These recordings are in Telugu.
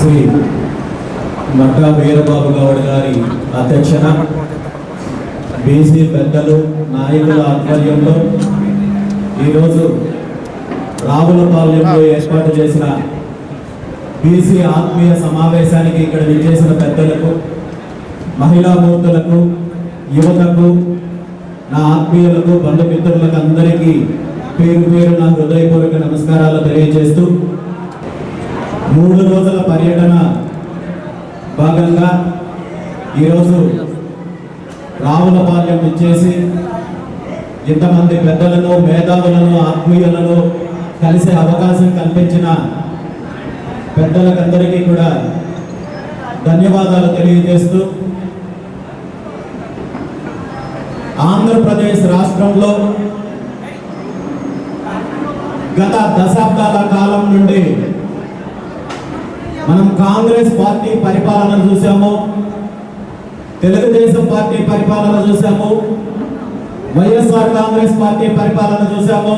శ్రీ మట్టా వీరబాబు గౌడ్ గారి అధ్యక్షన బీసీ పెద్దలు నాయకుల ఆధ్వర్యంలో ఈరోజు రావులపాలెంలో ఏర్పాటు చేసిన బీసీ ఆత్మీయ సమావేశానికి ఇక్కడ విచ్చేసిన పెద్దలకు మహిళా మూర్తులకు యువతకు నా ఆత్మీయులకు బంధుమిత్రులకు అందరికీ పేరు పేరు నా హృదయపూర్వక నమస్కారాలు తెలియజేస్తూ మూడు రోజుల పర్యటన భాగంగా ఈరోజు రావులపాలెం ఇచ్చేసి ఇంతమంది పెద్దలను మేధావులను ఆత్మీయులను కలిసే అవకాశం కల్పించిన పెద్దలకందరికీ కూడా ధన్యవాదాలు తెలియజేస్తూ ఆంధ్రప్రదేశ్ రాష్ట్రంలో గత దశాబ్దాల కాలం నుండి మనం కాంగ్రెస్ పార్టీ పరిపాలన చూసాము తెలుగుదేశం పార్టీ పరిపాలన చూసాము వైఎస్ఆర్ కాంగ్రెస్ పార్టీ పరిపాలన చూసాము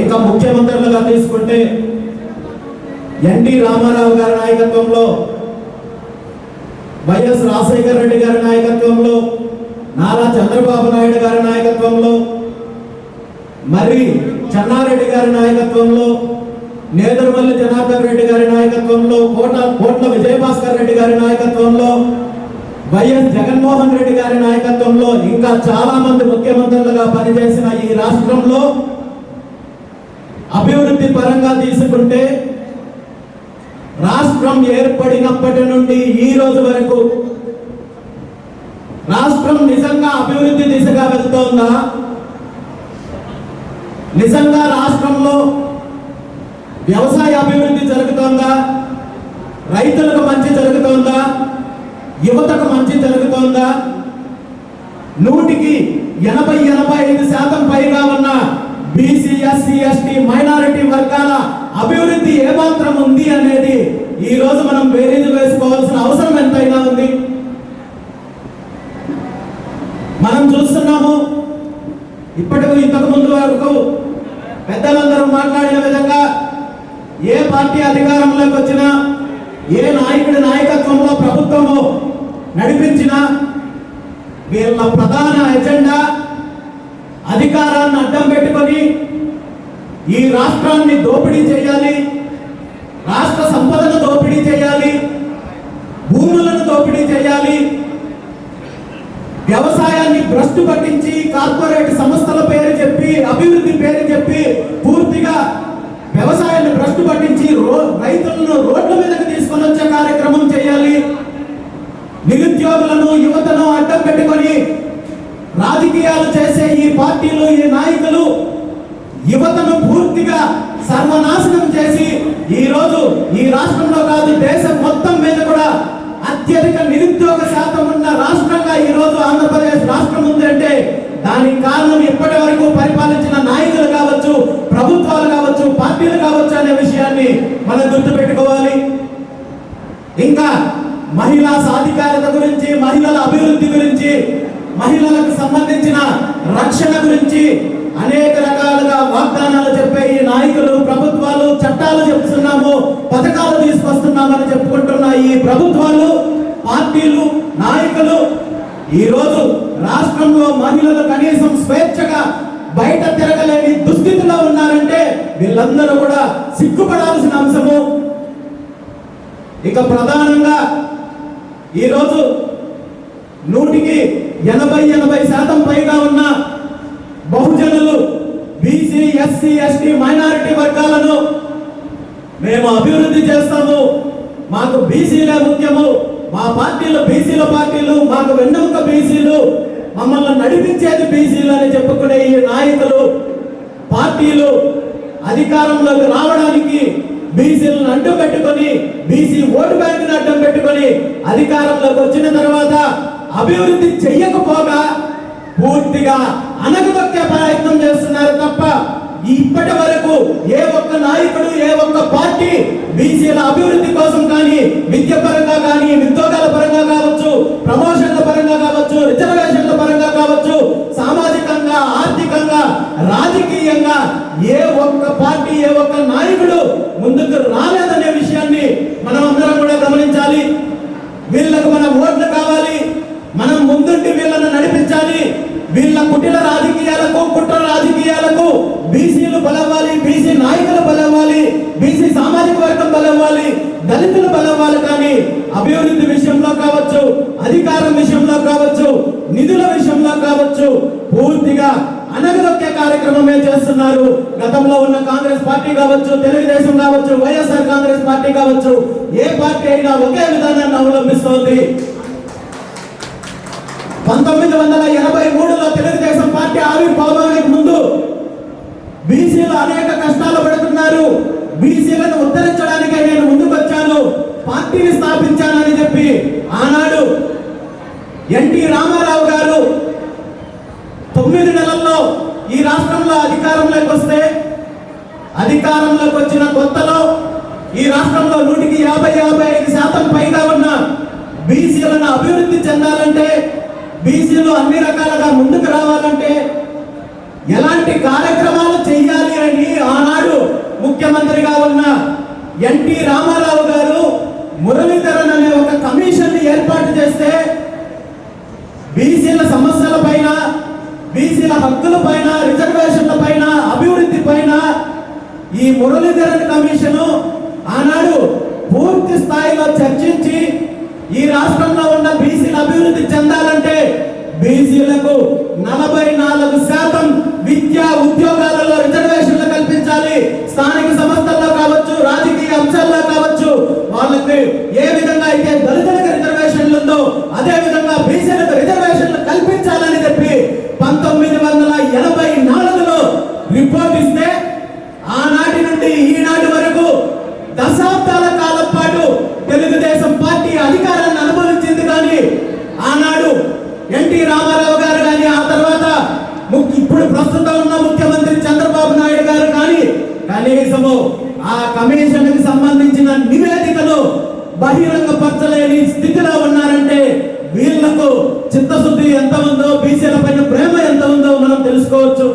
ఇంకా ముఖ్యమంత్రులుగా తీసుకుంటే ఎన్టీ రామారావు గారి నాయకత్వంలో వైఎస్ రాజశేఖర రెడ్డి గారి నాయకత్వంలో నారా చంద్రబాబు నాయుడు గారి నాయకత్వంలో మరి చెన్నారెడ్డి గారి నాయకత్వంలో నేదురుమల్లి జనార్దన్ రెడ్డి గారి నాయకత్వంలో కోట కోట్ల విజయభాస్కర్ రెడ్డి గారి నాయకత్వంలో వైఎస్ జగన్మోహన్ రెడ్డి గారి నాయకత్వంలో ఇంకా చాలా మంది ముఖ్యమంత్రులుగా పనిచేసిన ఈ రాష్ట్రంలో అభివృద్ధి పరంగా తీసుకుంటే రాష్ట్రం ఏర్పడినప్పటి నుండి ఈ రోజు వరకు రాష్ట్రం నిజంగా అభివృద్ధి దిశగా వెళ్తోందా? నిజంగా రాష్ట్రంలో వ్యవసాయ అభివృద్ధి జరుగుతోందా? రైతులకు మంచి జరుగుతోందా? యువతకు మంచి జరుగుతోందా? నూటికి ఎనభై ఎనభై ఐదు శాతం పైగా ఉన్న బీసీ ఎస్సీ ఎస్టీ మైనారిటీ వర్గాల అభివృద్ధి ఏమాత్రం ఉంది అనేది ఈ రోజు మనం బేరీజు వేసుకోవాల్సిన అవసరం ఎంతైనా ఉంది. మనం చూస్తున్నాము ఇప్పటికి ఇంతకు ముందు వరకు పెద్దలందరూ మాట్లాడిన విధంగా ఏ పార్టీ అధికారంలోకి వచ్చినా ఏ నాయకుడి నాయకత్వంలో ప్రభుత్వము నడిపించినా వీళ్ళ ప్రధాన ఎజెండా అధికారాన్ని అడ్డం పెట్టుకొని ఈ రాష్ట్రాన్ని దోపిడీ చేయాలి రాష్ట్ర సంపదను దోపిడీ చేయాలి భూములను దోపిడీ చేయాలి వ్యవసాయాన్ని భ్రష్టు పట్టించి కార్పొరేట్ సంస్థల పేరు చెప్పి అభివృద్ధి పేరు చెప్పి పూర్తిగా వ్యవసాయాన్ని భ్రష్టు పట్టించి రో రైతులను రోడ్ల మీదకి తీసుకొని వచ్చే కార్యక్రమం చేయాలి. నిరుద్యోగులను యువతను అడ్డం పెట్టుకొని రాజకీయాలు చేసే ఈ పార్టీలు ఈ నాయకులు యువతను పూర్తిగా సర్వనాశనం చేసి ఈరోజు ఈ రాష్ట్రంలో కాదు దేశం మొత్తం మీద కూడా అత్యధిక నిరుద్యోగ శాతం ఉన్న రాష్ట్రంగా ఈ రోజు ఆంధ్రప్రదేశ్ రాష్ట్రం ఉంది అంటే దానికి కారణం ఇప్పటి వరకు పరిపాలించిన నాయకులు కావచ్చు ప్రభుత్వాలు కావచ్చు పార్టీలు కావచ్చు అనే విషయాన్ని మనం గుర్తుపెట్టుకోవాలి. ఇంకా మహిళా సాధికారత గురించి మహిళల అభివృద్ధి గురించి మహిళలకు సంబంధించిన రక్షణ గురించి అనేక రకాలుగా వాగ్దానాలు చెప్పే ఈ నాయకులు ప్రభుత్వాలు చట్టాలు చెప్తున్నాము పథకాలు తీసుకొస్తున్నామని చెప్పుకుంటున్న ఈ ప్రభుత్వాలు పార్టీలు నాయకులు ఈరోజు రాష్ట్రంలో మహిళలు కనీసం స్వేచ్ఛగా బయట తిరగలేని దుస్థితిలో ఉన్నారంటే వీళ్ళందరూ కూడా సిగ్గుపడాల్సిన అంశము. ఇక ప్రధానంగా ఈరోజు నూటికి ఎనభై ఎనభై శాతం పైగా ఉన్న బహుజనులు బీసీ ఎస్సీ ఎస్టీ మైనారిటీ వర్గాలను మేము అభివృద్ధి చేస్తాము. మాకు బీసీలే ముఖ్యము. మా పార్టీలో బీసీల పార్టీలు మాకు వెన్నెముక బీసీలు మమ్మల్ని నడిపించేది బీసీలు అని చెప్పుకునే ఈ నాయకులు పార్టీలు అధికారంలోకి రావడానికి బీసీలను అడ్డు పెట్టుకొని బీసీ ఓటు బ్యాంకును అడ్డం పెట్టుకొని అధికారంలోకి వచ్చిన తర్వాత అభివృద్ధి చెయ్యకపోగా పూర్తిగా అనగదొక్కే ప్రయత్నం చేస్తున్నారు తప్ప ఇప్పటి వరకు ఏ ఒక్క నాయకుడు ఏ ఒక్క పార్టీ బీసీల అభివృద్ధి కోసం కానీ విద్య పరంగా కానీ ఉద్యోగాల పరంగా కావచ్చు ప్రమోషన్ల పరంగా కావచ్చు రిజర్వేషన్ల పరంగా కావచ్చు సామాజికంగా ఆర్థికంగా రాజకీయంగా ఏ ఒక్క పార్టీ ఏ ఒక్క నాయకుడు ముందుకు రాలేదనే విషయాన్ని దళితులు వాళ్ళు కానీ అభివృద్ధి విషయంలో కావచ్చు అధికారం విషయంలో కావచ్చు నిధుల విషయంలో కావచ్చు పూర్తిగా అనగదొక్కే కార్యక్రమమే చేస్తున్నారు. గతంలో ఉన్న కాంగ్రెస్ పార్టీ కావచ్చు తెలుగుదేశం కావచ్చు వైఎస్ఆర్ కాంగ్రెస్ పార్టీ కావచ్చు ఏ పార్టీ అయినా ఒకే విధానాన్ని అవలంబిస్తోంది. పంతొమ్మిది వందల ఎనభై మూడులో తెలుగుదేశం పార్టీ ఆవిర్భావానికి ముందు బీసీలు అనేక కష్టాలు పడుతున్నారు. బీసీలను ఉద్ధరించడానికే నేను ముందుకు పార్టీని స్థాపించానని చెప్పి ఆనాడు ఎన్టీ రామారావు గారు తొమ్మిది నెలల్లో ఈ రాష్ట్రంలో అధికారంలోకి వస్తే అధికారంలోకి వచ్చిన కొత్తలో ఈ రాష్ట్రంలో నూటికి యాభై యాభై ఐదు శాతం పైగా ఉన్న బీసీలను అభివృద్ధి చెందాలంటే బీసీలు అన్ని రకాలుగా ముందుకు రావాలంటే ఎలాంటి కార్యక్రమాలు చేయాలి అని ఆనాడు ముఖ్యమంత్రిగా ఉన్న ఎన్టీ రామారావు గారు మురళీధరన్ అనే ఒక కమిషన్ ఏర్పాటు చేస్తే బీసీల సమస్యల పైన బీసీల హక్కుల పైన రిజర్వేషన్ల పైన అభివృద్ధి పైన ఈ మురళీధరన్ కమిషను ఆనాడు పూర్తి స్థాయిలో చర్చించి ఈ రాష్ట్రంలో ఉన్న బీసీల అభివృద్ధి చెందాలంటే బీసీలకు నలభై నాలుగు శాతం విద్యా ఉద్యోగాలలో రిజర్వేషన్లు కల్పించాలి. స్థానిక సంస్థల్లో కావచ్చు వాళ్ళకి ఏ విధంగా అయితే దళితులకు రిజర్వేషన్లు ఉందో అదే విధంగా బీసీలకు రిజర్వేషన్లు కల్పించాలని చెప్పి పంతొమ్మిది వందల ఎనభై నాలుగులో రిపోర్ట్ ఇస్తే ఆనాటి నుండి ఈనాటి వరకు దశాబ్దాల కాలం పాటు తెలుగుదేశం పార్టీ అధికారాన్ని అనుభవించింది కానీ ఆనాడు ఎన్టీ రామారావు గారు కానీ ఆ తర్వాత ఇప్పుడు ప్రస్తుతం ఉన్న ముఖ్యమంత్రి చంద్రబాబు నాయుడు గారు కానీ కనీసము ఆ కమిషన్కి సంబంధించిన నివేదిక బహిరంగపరచలేని స్థితిలో ఉన్నారంటే వీళ్ళకు చిత్తశుద్ధి ఎంత ఉందో బీసీల పైన ప్రేమ ఎంత ఉందో మనం తెలుసుకోవచ్చు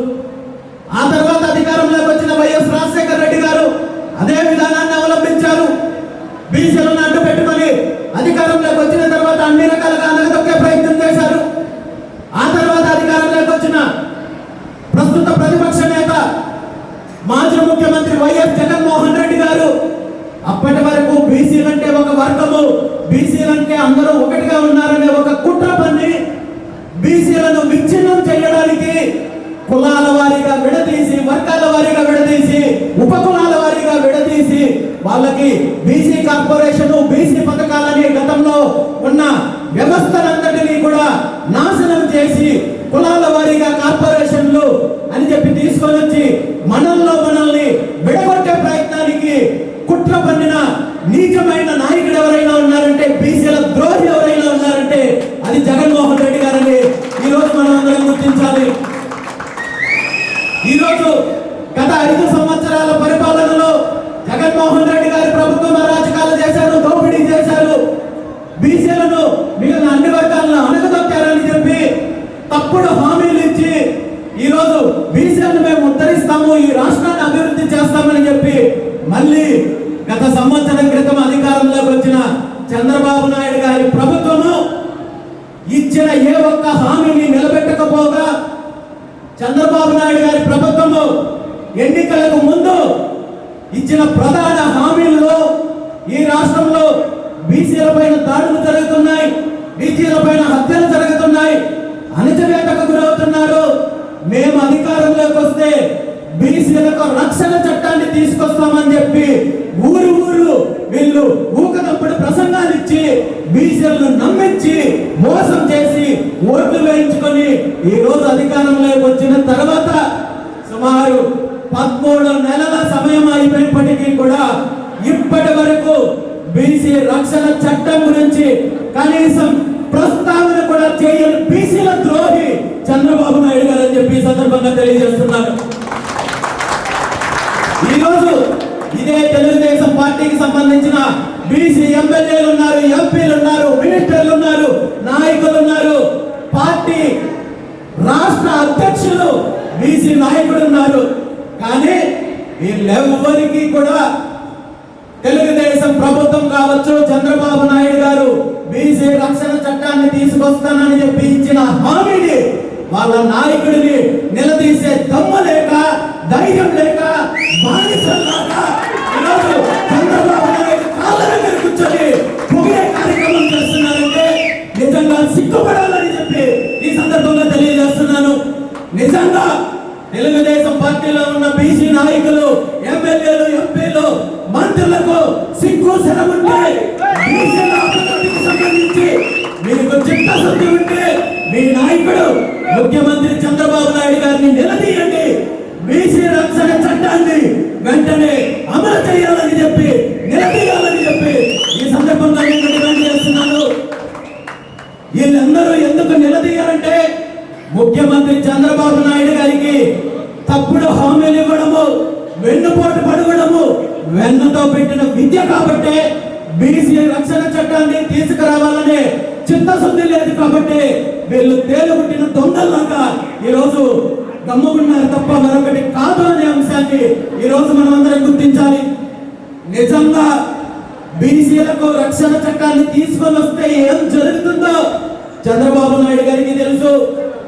ఆ తర్వాత అధికారంలోకి వచ్చిన వైఎస్ రాజశేఖర రెడ్డి గారు అదే విధానాన్ని అవలంబించారు బీసీలను అడ్డు పెట్టుకొని అధికారంలోకి వచ్చిన తర్వాత అన్ని రకాలుగా అనగదొక్కే ప్రయత్నం చేశారు ఆ తర్వాత అధికారంలోకి వచ్చిన ప్రస్తుత ప్రతిపక్ష నేత మాజీ ముఖ్యమంత్రి వైఎస్ జగన్మోహన్ రెడ్డి గారు అప్పటి వరకు బీసీలంటే ఒక వర్గము బీసీలంటే అందరూ ఒకటిగా ఉన్నారనే ఒక కుట్ర పన్ని బీసీలను విచ్ఛిన్నం చేయడానికి కులాల వారీగా విడదీసి వర్గాల వారీగా విడదీసి ఉప కులాల వారీగా విడదీసి వాళ్ళకి బీసీ కార్పొరేషన్ బీసీ పథకాలని గతంలో ఉన్న వ్యవస్థలంతటినీ కూడా నాశనం చేసి కులాల వారీగా కార్పొరేషన్లు అని చెప్పి తీసుకొని వచ్చి మనల్లో మనల్ని విడగొట్టే ప్రయత్నానికి కుట్ర పన్నిన నీచమైన నాయకుడు ఎవరైనా ఉన్నారంటే బీసీల ద్రోహి ఎవరైనా ఉన్నారంటే అది జగన్మోహన్ రెడ్డి గారని ఈ రోజు మనం అందరం గుర్తించాలి ఈ రోజు గత ఐదు సంవత్సరాల పరిపాలనలో జగన్మోహన్ రెడ్డి గారి ప్రభుత్వం అరాచకాలు చేశారు దోపిడీ చేశారు. బీసీలను మిగిలిన అన్ని వర్గాలను అణగదొక్కారని చెప్పి తప్పుడు హామీలు ఇచ్చి ఈరోజు బీసీలను మేము ఉద్ధరిస్తాము ఈ రాష్ట్రాన్ని అభివృద్ధి చేస్తామని చెప్పి మళ్ళీ గత సంవత్సరం క్రితం అధికారంలోకి వచ్చిన చంద్రబాబు నాయుడు గారి ప్రభుత్వము ఇచ్చిన ఏ ఒక్క హామీని నిలబెట్టకపోగా చంద్రబాబు నాయుడు గారి ప్రభుత్వము ఎన్నికలకు ముందు ఇచ్చిన ప్రధాన హామీల్లో ఈ రాష్ట్రంలో బీసీల పైన దాడులు జరుగుతున్నాయి బీసీల పైన హత్యలు జరుగుతున్నాయి అణచివేతకు గురవుతున్నారు. మేము అధికారంలోకి వస్తే బీసీలకు రక్షణ చట్టాన్ని తీసుకొస్తామని చెప్పి ఊరు ఊరు వీళ్ళు ఊకదప్పుడు ప్రసంగాలు ఇచ్చి బీసీలను నమ్మించి మోసం చేసి ఓట్లు వేయించుకొని ఈ రోజు అధికారంలోకి వచ్చిన తర్వాత సుమారు పదమూడు నెలల సమయం అయిపోయినప్పటికీ కూడా ఇప్పటి వరకు బీసీ రక్షణ చట్టం గురించి కనీసం ప్రస్తావన కూడా చేయని బీసీల ద్రోహి చంద్రబాబు నాయుడు గారు అని చెప్పి సందర్భంగా తెలియజేస్తున్నారు ఈ రోజు ఇదే తెలుగుదేశం పార్టీకి సంబంధించిన బీసీ ఎమ్మెల్యేలు ఉన్నారు ఎంపీలు ఉన్నారు మినిస్టర్లు ఉన్నారు నాయకులు ఉన్నారు పార్టీ రాష్ట్ర అధ్యక్షులు బీసీ నాయకుడు ఉన్నారు. కానీ వీళ్ళెవ్వరికీ కూడా తెలుగుదేశం ప్రభుత్వం కావచ్చు చంద్రబాబు నాయుడు గారు బీసీ రక్షణ చట్టాన్ని తీసుకొస్తానని చెప్పి ఇచ్చిన హామీని వాళ్ళ నాయకుడిని నిలదీసే దమ్ము లేక ధైర్యం లేక సంబంధించి మీకు చిత్తశుద్ధి ఉంటే మీ నాయకుడు ముఖ్యమంత్రి చంద్రబాబు నాయుడు గారిని నిలదీయండి బీసీ రక్షణ చట్టాన్ని వెంటనే అమలు చేయాలని చెప్పి నిలదీయాలని చెప్పి ఈ సందర్భంగా నేను డిమాండ్ చేస్తున్నాను వీళ్ళందరూ ఎందుకు నిలదీయాలంటే ముఖ్యమంత్రి చంద్రబాబు నాయుడు గారికి తప్పుడు హామీలు ఇవ్వడము వెన్నుపోటు పడవడము వెన్నతో పెట్టిన విద్య కాబట్టే బీసీ రక్షణ చట్టాన్ని తీసుకురావాలనే చిత్తశుద్ధి లేదు కాబట్టి వీళ్ళు తేలుగుట్టిన దొంగల్లాగా ఈరోజు గమ్ముకున్నారు తప్ప మరొకటి కాదు అనే అంశాన్ని ఈరోజు మనం అందరం గుర్తించాలి. నిజంగా బీసీలకు రక్షణ చట్టాన్ని తీసుకొని వస్తే ఏం జరుగుతుందో చంద్రబాబు నాయుడు గారికి తెలుసు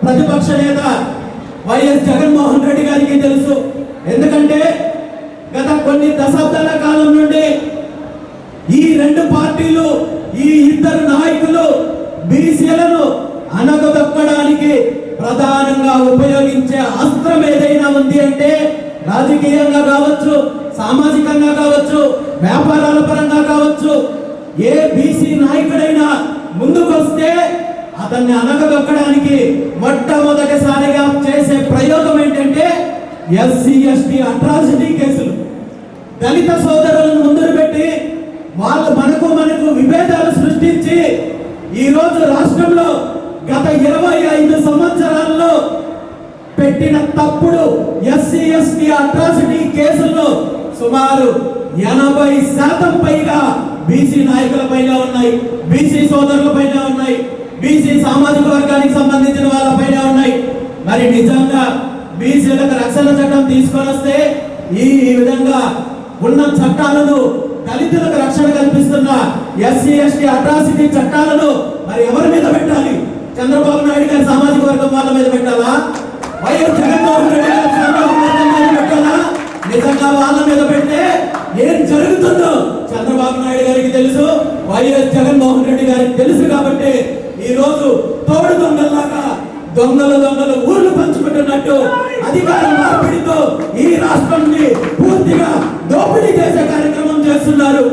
ప్రతిపక్ష నేత వైఎస్ జగన్మోహన్ రెడ్డి గారికి తెలుసు. ఎందుకంటే గత కొన్ని దశాబ్దాల కాలం నుండి ఈ రెండు పార్టీలు ఈ ఇద్దరు నాయకులు బీసీలను అనగదొక్కడానికి ప్రధానంగా ఉపయోగించే అస్త్రం ఏదైనా ఉంది అంటే రాజకీయంగా కావచ్చు సామాజికంగా కావచ్చు వ్యాపారాల పరంగా కావచ్చు ఏ బీసీ నాయకుడైనా ముందుకొస్తే అతన్ని అనగదొక్కడానికి మొట్టమొదటిసారిగా చేసే ప్రయోగం ఏంటంటే ఎస్సీ ఎస్టీ అట్రాసిటీ కేసులు. దళిత సోదరులను ముందు పెట్టి వాళ్ళు మనకు మనకు విభేదాలు సృష్టించి ఈ రోజు రాష్ట్రంలో గత ఇరవై ఐదు సంవత్సరాల్లో పెట్టిన తప్పుడు ఎస్సీ ఎస్టీ అట్రాసిటీ కేసుల్లో సుమారు ఎనభై శాతం పైగా బీసీ నాయకుల పైన ఉన్నాయి బీసీ సోదరుల పైన ఉన్నాయి బీసీ సామాజిక వర్గానికి సంబంధించిన వాళ్ళ పైన ఉన్నాయి. మరి నిజంగా బీసీలకు రక్షణ చట్టం తీసుకొని వస్తే ఈ విధంగా ఉన్న చట్టాలను దళితులకు రక్షణ కల్పిస్తున్న ఎస్సీ ఎస్టీ అట్రాసిటీ చట్టాలను మరి ఎవరి మీద పెట్టాలి? చంద్రబాబు నాయుడు గారి సామాజిక వర్గం వాళ్ళ మీద పెట్టాలా? వైఎస్ జగన్మోహన్ రెడ్డి గారి సామాజిక వర్గం మీద పెట్టాలా? నిజంగా వాళ్ళ మీద పెట్టే ఏం జరుగుతుందో చంద్రబాబు నాయుడు గారికి తెలుసు వైఎస్ జగన్మోహన్ రెడ్డి గారికి తెలుసు కాబట్టి ఈ రోజు తోడు దొంగల్లాగా దొంగలు దొంగలు ఊర్లు పంచుకుంటున్నట్టు అధికార మార్పిడితో ఈ రాష్ట్రాన్ని పూర్తిగా దోపిడీ చేసే కార్యక్రమం చేస్తున్నారు.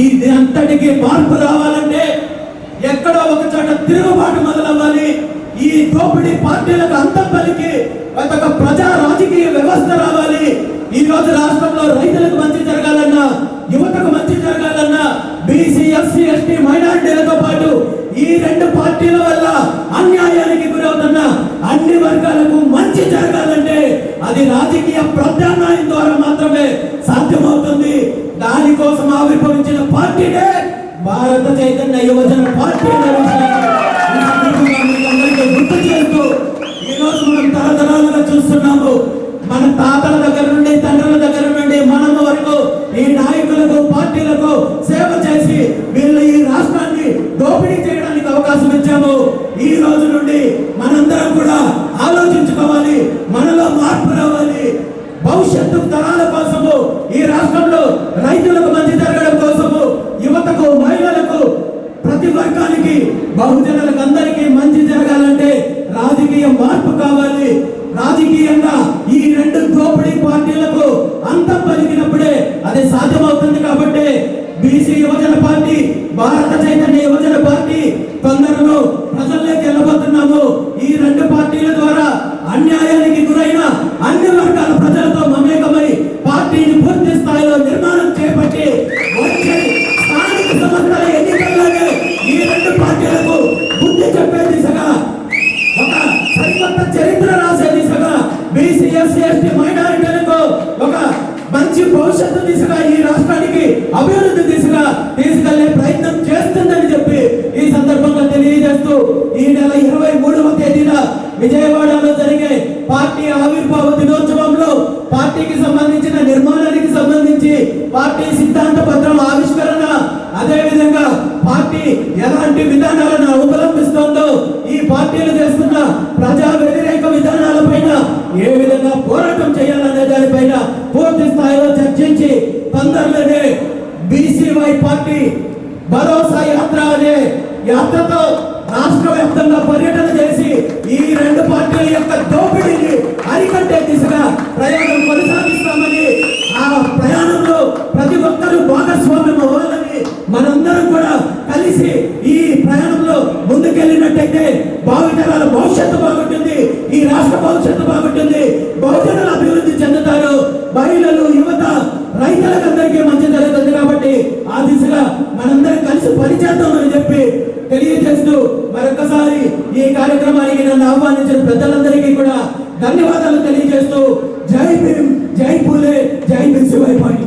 ఇది అంతటికి మార్పు రావాలంటే ఎక్కడో ఒక చోట తిరుగుబాటు మొదలవ్వాలి. ఈ దోపిడీ పార్టీలకు అంతం పలికి ఒక ప్రజా రాజకీయ వ్యవస్థ రావాలి. ఈ రోజు రాష్ట్రంలో రైతులకు మంచి జరగాలన్నా యువతకు మంచి జరగాలన్నా బీసీ ఎస్సీ ఎస్టీ మైనారిటీలతో పాటు ఈ రెండు పార్టీల వల్ల అన్యాయానికి గురవుతున్న అన్ని వర్గాలకు మంచి జరగాలంటే అది రాజకీయ ప్రత్యామ్నాయం ద్వారా మాత్రమే సాధ్యమవుతుంది. దానికోసం ఆవిర్భవించిన పార్టీనే భారత చైతన్య యువజన పార్టీ గుర్తు చేస్తూ ఈరోజు మనం తరతరాలుగా చూస్తున్నాము. మన తాతల దగ్గర నుండి తండ్రుల దగ్గర నుండి మనం వరకు ఈ నాయకులకు పార్టీలకు సేవ చేసి వీళ్ళు ఈ రాష్ట్రాన్ని దోపిడీ చేయడానికి అవకాశం ఇచ్చాము. ఈ రోజు నుండి మనందరం కూడా ఆలోచించుకోవాలి మనలో మార్పు రావాలి. భవిష్యత్తు తరాల కోసము ఈ రాష్ట్రంలో రైతులకు మంచి జరగడం కోసము యువతకు మహిళలకు ప్రతి వర్గానికి బహుజనులకు అందరికీ మంచి జరగాలంటే రాజకీయ మార్పు కావాలి. రాజకీయంగా ఈ రెండు దోపిడీ పార్టీలకు అంతం పలికినప్పుడే అది సాధ్యమవుతుంది కాబట్టి బీసీ యువజన పార్టీ భారత చైతన్య యువజన పార్టీ తొందరలో ప్రజల్లోకి వెళ్ళబోతున్నాము ఈ రెండు పార్టీల ద్వారా అన్యాయానికి గురైన అన్ని వర్గాల ప్రజలతో మమేకమై పార్టీని పూర్తి స్థాయిలో నిర్మాణం చేపట్టి వచ్చే స్థానిక సంస్థల ఎన్నిక భవిష్యత్తు దిశగా ఈ రాష్ట్రానికి అభివృద్ధి దిశగా తీసుకెళ్ళే ప్రయత్నం చేస్తుందని చెప్పి ఈ సందర్భంగా తెలియజేస్తూ ఈ నెల ఇరవై మూడవ తేదీన విజయవాడలో జరిగే పార్టీ ఆవిర్భావ దినోత్సవంలో పార్టీకి సంబంధించిన నిర్మాణానికి సంబంధించి పార్టీ సిద్ధాంత పత్రం ఆవిష్కరణ అదే విధంగా పార్టీ ఎలాంటి విధానాలను అవలంబిస్తోందో ఈ పార్టీలు చేస్తున్న ప్రజా వ్యతిరేక పంతొమ్మిది బీసీవై పార్టీ భరోసా యాత్ర అనే యాత్రతో రాష్ట్ర వ్యాప్తంగా పర్యటన చేసి ఈ రెండు పార్టీల యొక్క దోపిడీని అరికట్టే దిశగా ప్రయాణం కొనసాగిస్తామని ఆ ప్రయాణంలో ప్రతి ఒక్కరూ భాగస్వామ్యం అవ్వాలని మనందరం కూడా కలిసి ఈ ప్రయాణంలో ముందుకెళ్ళినట్టయితే భావితరాల భవిష్యత్తు బాగుంటుంది ఈ రాష్ట్ర భవిష్యత్తు బాగుంటుంది. బహుజనులు అభివృద్ధి చెందుతారు. మహిళలు యువత రైతులందరికీ మంచి జరుగుతుంది కాబట్టి ఆ దిశగా మనందరం కలిసి పనిచేద్దామని చెప్పి తెలియజేస్తూ మరొకసారి ఈ కార్యక్రమానికి నన్ను ఆహ్వానించిన పెద్దలందరికీ కూడా ధన్యవాదాలు తెలియజేస్తూ జై భీమ్ జై పూలే జై భీమ్ శివాయి పాటి